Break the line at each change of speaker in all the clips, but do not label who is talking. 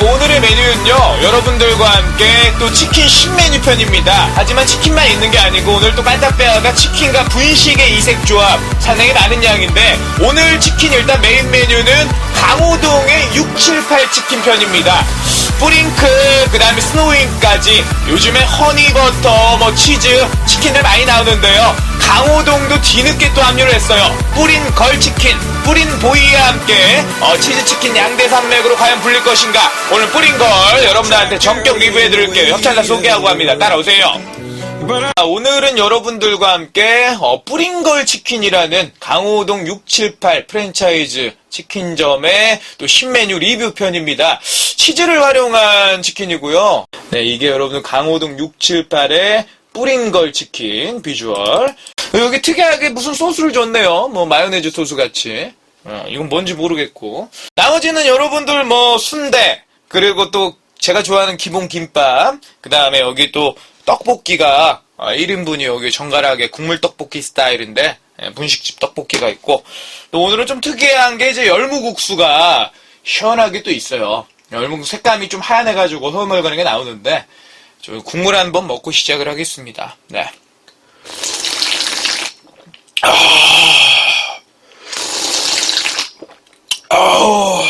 오늘의 메뉴는요, 여러분들과 함께 또 치킨 신메뉴 편입니다. 하지만 치킨만 있는 게 아니고 오늘 또 깐타페아가 치킨과 분식의 이색 조합 상당히 많은 양인데 오늘 치킨 일단 메인 메뉴는 강호동의 678 치킨 편입니다. 뿌링클, 그 다음에 스노우윙까지 요즘에 허니버터, 뭐 치즈, 치킨들 많이 나오는데요. 강호동도 뒤늦게 또 합류를 했어요. 뿌린 걸치킨, 뿌린 보이와 함께 어, 치즈치킨 양대 산맥으로 과연 불릴 것인가? 오늘 뿌린 걸 여러분들한테 전격 리뷰해드릴게요. 협찬사 소개하고 합니다. 따라오세요. 자, 오늘은 여러분들과 함께 어, 뿌린걸 치킨이라는 강호동 678 프랜차이즈 치킨점의 또 신메뉴 리뷰 편입니다. 치즈를 활용한 치킨이고요. 네, 이게 여러분 강호동 678의 뿌린걸 치킨 비주얼. 여기 특이하게 무슨 소스를 줬네요. 뭐 마요네즈 소스 같이. 어, 이건 뭔지 모르겠고. 나머지는 여러분들 뭐 순대 그리고 또 제가 좋아하는 기본 김밥. 그 다음에 여기 또 떡볶이가 1인분이 여기 정갈하게 국물 떡볶이 스타일인데 예, 분식집 떡볶이가 있고 또 오늘은 좀 특이한 게 이제 열무국수가 시원하게 또 있어요. 열무 색감이 좀 하얀해가지고 흐물거리는 게 나오는데 저 국물 한번 먹고 시작을 하겠습니다. 네. 아, 아,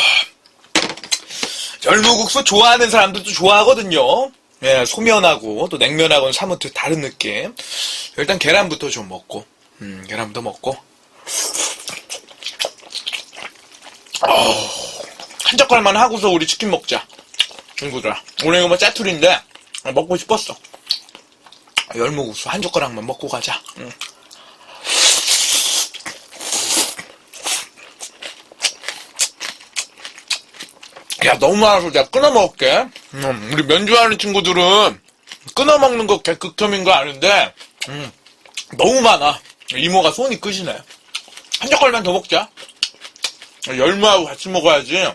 열무국수 좋아하는 사람들도 좋아하거든요. 예, 소면하고 또 냉면하고는 사뭇 다른 느낌. 일단 계란부터 좀 먹고, 음, 계란부터 먹고. 어우, 한 젓갈만 하고서 우리 치킨 먹자. 친구들아. 오늘 이거 뭐 짜투리인데, 먹고 싶었어. 열무국수 한 젓가락만 먹고 가자. 응. 야, 너무 많아서 내가 끊어 먹을게. 음, 우리 면 좋아하는 친구들은 끊어 먹는 거 극혐인 거 아는데, 음, 너무 많아. 이모가 손이 끄시네. 한 젓갈만 더 먹자. 열무하고 같이 먹어야지.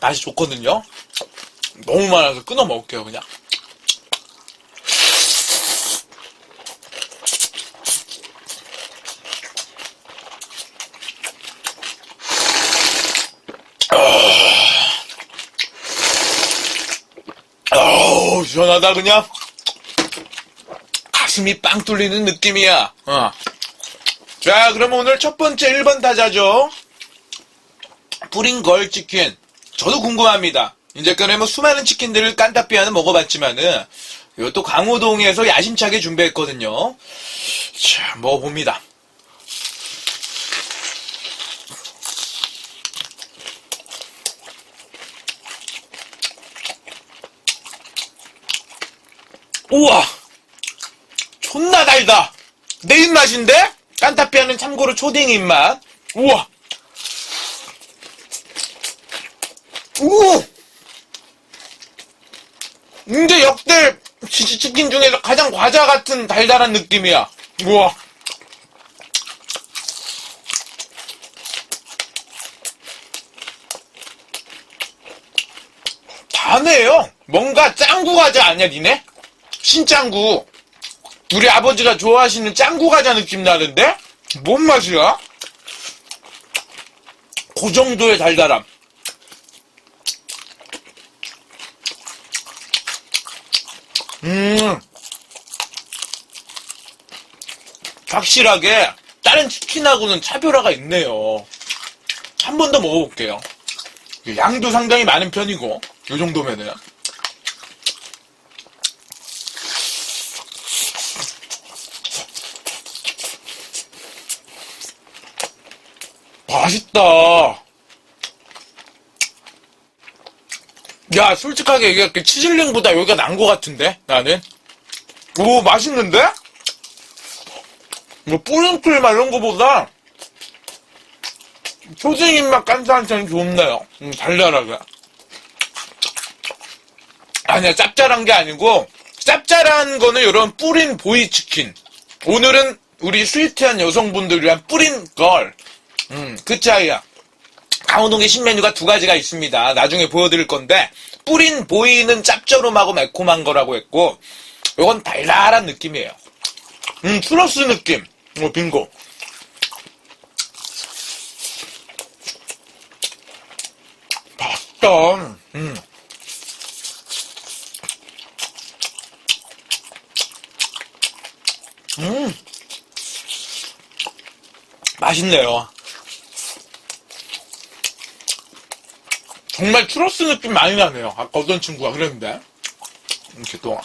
맛이 좋거든요. 너무 많아서 끊어 먹을게요, 그냥. 어우, 시원하다, 그냥. 가슴이 빵 뚫리는 느낌이야. 어. 자, 그럼 오늘 첫 번째 1번 타자죠. 뿌린 걸 치킨. 저도 궁금합니다. 이제까지 뭐 수많은 치킨들을 깐타피아는 먹어봤지만은, 이것도 강호동에서 야심차게 준비했거든요. 자, 먹어봅니다. 우와! 존나 달다! 내 입맛인데? 깐타피아는 참고로 초딩 입맛. 우와! 우! 이제 역대 치킨 중에서 가장 과자 같은 달달한 느낌이야. 우와! 다네요. 뭔가 짱구 과자 아니야, 니네? 신짱구. 우리 아버지가 좋아하시는 짱구 과자 느낌 나는데? 뭔 맛이야? 그 정도의 달달함. 음. 확실하게 다른 치킨하고는 차별화가 있네요. 한 번 더 먹어볼게요. 양도 상당히 많은 편이고, 이 정도면은. 맛있다. 야, 솔직하게 얘기할게. 치즐링보다 여기가 난 것 같은데, 나는. 오, 맛있는데? 뭐, 뿌링클 막 이런 거보다, 초딩 입맛 깐사한테는 좋네요. 음, 달달하게. 아니야, 짭짤한 게 아니고, 짭짤한 거는 이런 뿌린 보이 치킨. 오늘은 우리 스위트한 여성분들 위한 뿌린 걸. 음, 그 차이야. 강호동의 신메뉴가 두 가지가 있습니다. 나중에 보여드릴 건데, 뿌린 보이는 짭조름하고 매콤한 거라고 했고, 이건 달달한 느낌이에요. 음, 추러스 느낌. 어, 빙고. 맛있다. 음. 음. 맛있네요. 정말 추러스 느낌 많이 나네요. 아까 어떤 친구가 그랬는데. 이렇게 또.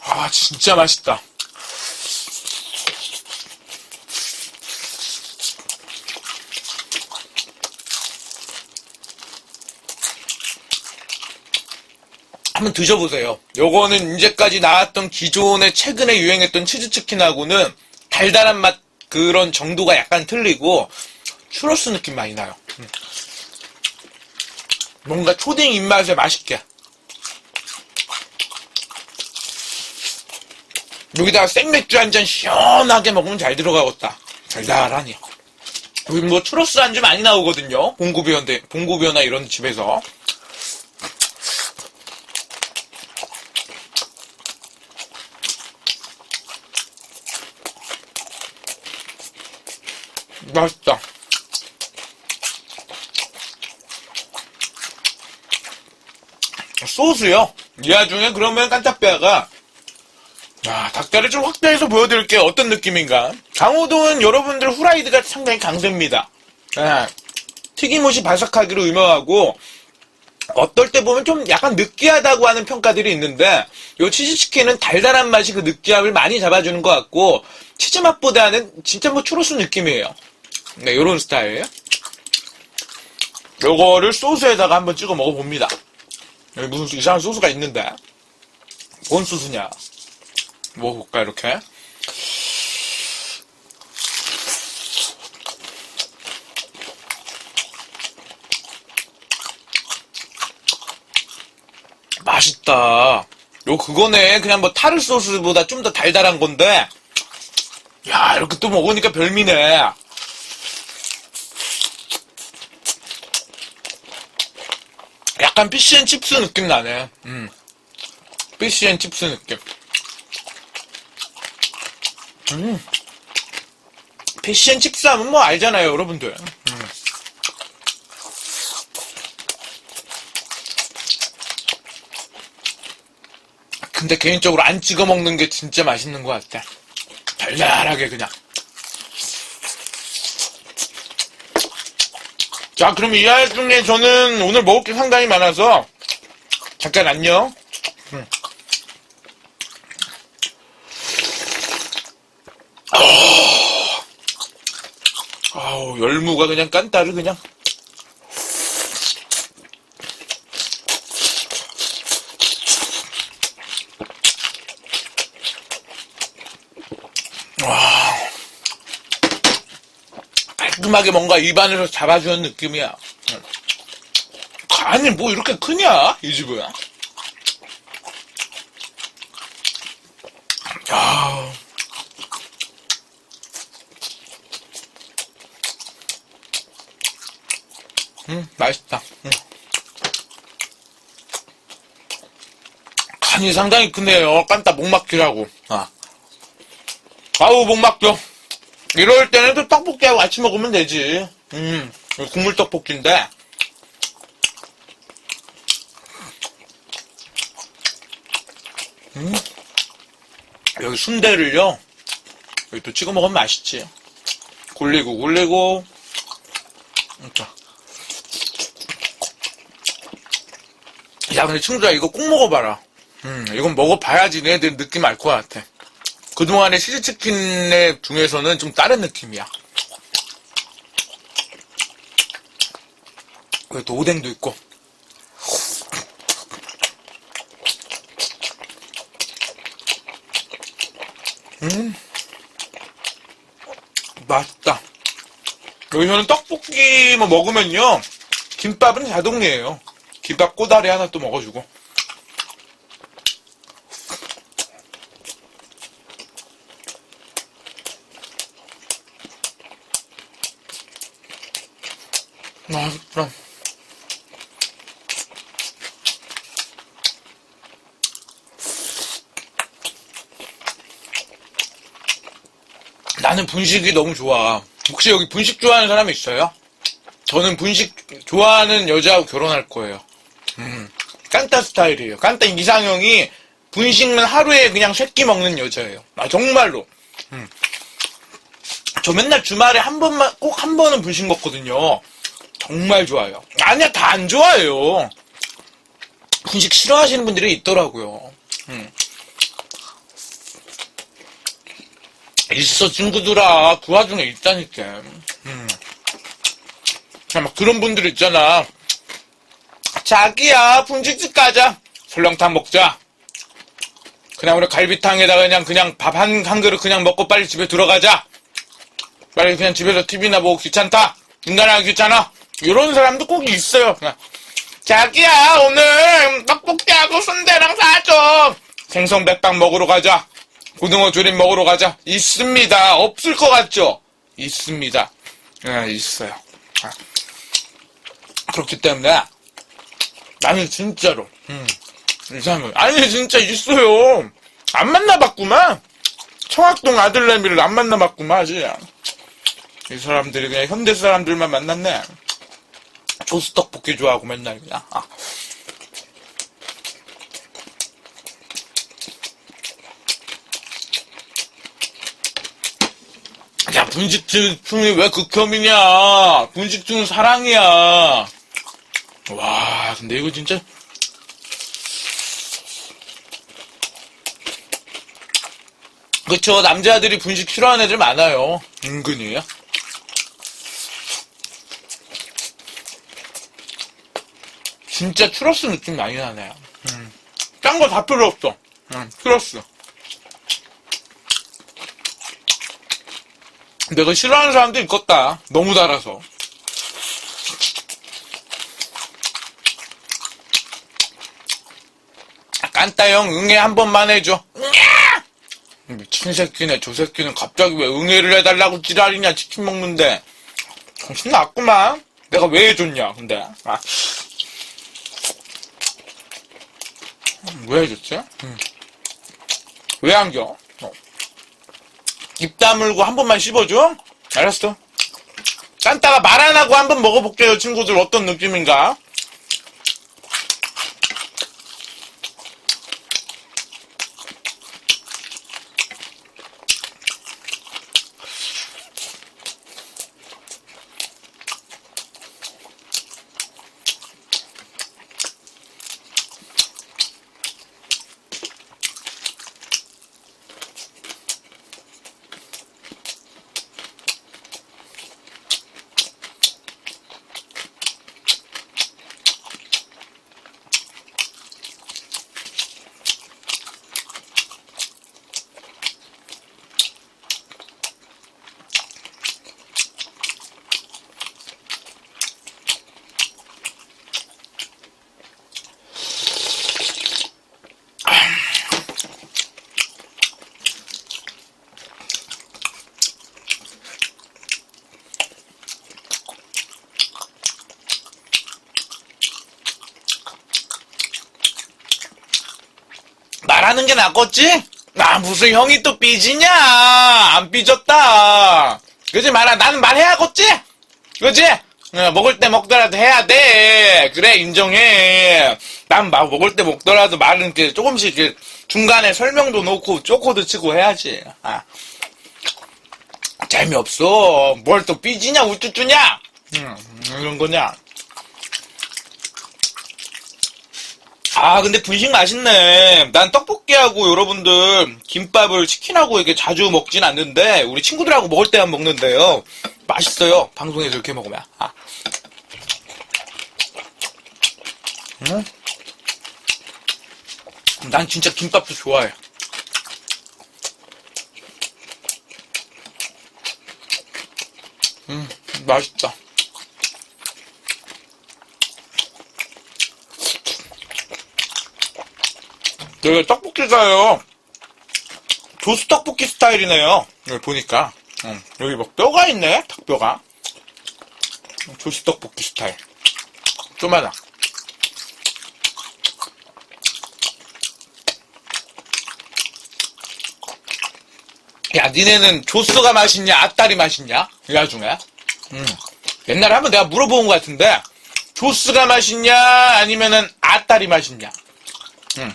아, 진짜 맛있다. 한번 드셔보세요. 요거는 이제까지 나왔던 기존에 최근에 유행했던 치즈치킨하고는 달달한 맛 그런 정도가 약간 틀리고 추러스 느낌 많이 나요. 음. 뭔가 초딩 입맛에 맛있게. 여기다가 생맥주 한 잔 시원하게 먹으면 잘 들어가겠다. 달달하니. 여기 뭐 추러스 안주 많이 나오거든요. 봉구비언데, 봉구비어나 이런 집에서. 맛있다. 소스요. 이 와중에 그러면 깐타뼈가 야, 닭다리 좀 확대해서 보여드릴게요. 어떤 느낌인가. 강호동은 여러분들 후라이드가 상당히 강세입니다. 예, 튀김옷이 바삭하기로 유명하고 어떨 때 보면 좀 약간 느끼하다고 하는 평가들이 있는데 요 치즈치킨은 달달한 맛이 그 느끼함을 많이 잡아주는 것 같고 치즈 맛보다는 진짜 뭐 추로스 느낌이에요. 네, 요런 스타일이에요. 요거를 소스에다가 한번 찍어 먹어봅니다. 여기 무슨 이상한 소스가 있는데 뭔 소스냐? 먹어볼까 이렇게? 맛있다. 요 그거네. 그냥 뭐 타르 소스보다 좀 더 달달한 건데. 야 이렇게 또 먹으니까 별미네. 약간 피시앤칩스 느낌 나네. 음. 피시앤칩스 느낌. 음. 피시앤칩스 하면 뭐 알잖아요, 여러분들. 음. 근데 개인적으로 안 찍어 먹는 게 진짜 맛있는 것 같아. 달달하게 그냥. 자, 그럼 이 와중에 저는 오늘 먹을 게 상당히 많아서 잠깐 안녕. 음. 아, 아우, 열무가 그냥 깐따를 그냥. 깔끔하게 뭔가 입안에서 잡아주는 느낌이야. 간이 뭐 이렇게 크냐? 이 집은. 야. 음, 맛있다. 음. 간이 상당히 크네요. 깐따 목 막히라고. 아. 아우, 목 막혀. 이럴 때는 또 떡볶이하고 같이 먹으면 되지. 음, 국물 떡볶이인데. 음, 여기 순대를요, 여기 또 찍어 먹으면 맛있지. 굴리고, 굴리고. 야, 근데 친구들아, 이거 꼭 먹어봐라. 음, 이건 먹어봐야지 너희들 느낌 알 것 같아. 그동안의 치즈치킨의 중에서는 좀 다른 느낌이야. 또 오뎅도 있고. 음, 맛있다. 여기서는 떡볶이 뭐 먹으면요, 김밥은 자동이에요. 김밥 꼬다리 하나 또 먹어주고. 맛있다. 나는 분식이 너무 좋아. 혹시 여기 분식 좋아하는 사람 있어요? 저는 분식 좋아하는 여자하고 결혼할 거예요. 음, 깐따 스타일이에요. 깐따 이상형이 분식만 하루에 그냥 새끼 먹는 여자예요. 아, 정말로. 음. 저 맨날 주말에 한 번만, 꼭 한 번은 분식 먹거든요. 정말 좋아요. 아니야, 다 안 좋아해요. 분식 싫어하시는 분들이 있더라고요. 음. 있어, 친구들아. 그 와중에 있다니까. 음. 자, 막 그런 분들 있잖아. 자기야, 분식집 가자. 설렁탕 먹자. 그냥 우리 갈비탕에다가 그냥, 그냥 밥 한, 한 그릇 그냥 먹고 빨리 집에 들어가자. 빨리 그냥 집에서 TV나 보고 귀찮다. 인간하기 귀찮아. 이런 사람도 꼭 있어요. 그냥. 자기야, 오늘 떡볶이하고 순대랑 사줘. 생선 백반 먹으러 가자. 고등어 조림 먹으러 가자. 있습니다. 없을 것 같죠? 있습니다. 예, 있어요. 아. 그렇기 때문에 나는 진짜로 음, 이상은 아니 진짜 있어요. 안 만나봤구만. 청학동 아들내미를 안 만나봤구만 아직. 이 사람들이 그냥 현대 사람들만 만났네. 조스 떡볶이 좋아하고 맨날 그냥. 아. 야, 분식집이 왜 극혐이냐? 분식집은 사랑이야. 와, 근데 이거 진짜. 그쵸, 남자들이 분식 싫어하는 애들 많아요. 은근히. 진짜 추러스 느낌 많이 나네요. 음. 짠거다 필요 없어. 음, 추러스. 내가 싫어하는 사람도 있겠다. 너무 달아서. 깐따형 응애 한 번만 해줘. 응애! 미친 새끼네. 저 새끼는 갑자기 왜 응애를 해달라고 지랄이냐. 치킨 먹는데. 정신 났구만. 내가 왜 해줬냐. 근데. 아. 음, 왜 해줬지? 음. 왜 안겨? 어. 입 다물고 한 번만 씹어줘? 알았어. 깐따가 말 안 하고 한 번 먹어볼게요, 친구들. 어떤 느낌인가? 말하는 게 낫겠지? 나 무슨 형이 또 삐지냐? 안 삐졌다. 그지 말아. 나는 말해야겠지? 그지? 어, 먹을 때 먹더라도 해야 돼. 그래, 인정해. 난 막 먹을 때 먹더라도 말은 이렇게 조금씩 이렇게 중간에 설명도 놓고 쪼코도 치고 해야지. 아. 재미없어. 뭘 또 삐지냐, 우쭈쭈냐? 음, 이런 거냐? 아, 근데 분식 맛있네. 난 떡볶이하고 여러분들 김밥을 치킨하고 이렇게 자주 먹진 않는데 우리 친구들하고 먹을 때만 먹는데요. 맛있어요. 방송에서 이렇게 먹으면. 아. 음? 난 진짜 김밥도 좋아해. 음, 맛있다. 여기 떡볶이가요. 조수 떡볶이 스타일이네요. 여기 보니까. 음, 여기 뭐 뼈가 있네. 닭뼈가. 조수 떡볶이 스타일. 좀하나. 야, 니네는 조수가 맛있냐? 앞다리 맛있냐? 이 와중에. 음. 옛날에 한번 내가 물어본 것 같은데 조스가 맛있냐 아니면은 아딸이 맛있냐 음.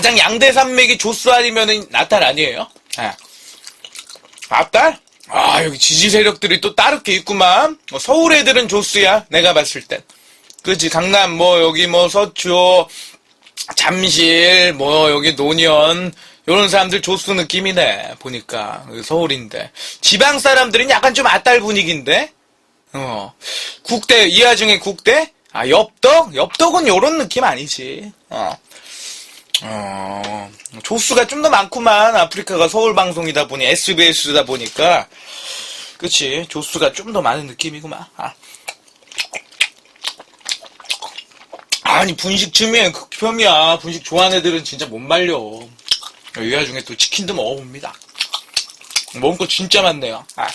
가장 양대 산맥이 조스 아니면은 아딸 아니에요? 예. 아딸? 아 여기 지지 세력들이 또 따르게 있구만. 어, 서울 애들은 조스야 내가 봤을 땐. 그지? 강남 뭐 여기 뭐 서초 잠실 뭐 여기 노년 이런 사람들 조수 느낌이네 보니까. 서울인데. 지방 사람들은 약간 좀 아딸 분위기인데? 어. 국대 이하 중에 국대? 아 엽떡? 엽떡은 요런 느낌 아니지. 어. 어, 조수가 좀 더 많구만. 아프리카가 서울 방송이다 보니, SBS다 보니까. 그치. 조수가 좀 더 많은 느낌이구만. 아. 아니, 분식 쯤에 극혐이야. 분식 좋아하는 애들은 진짜 못 말려. 이 와중에 또 치킨도 먹어봅니다. 먹은 거 진짜 많네요. 아.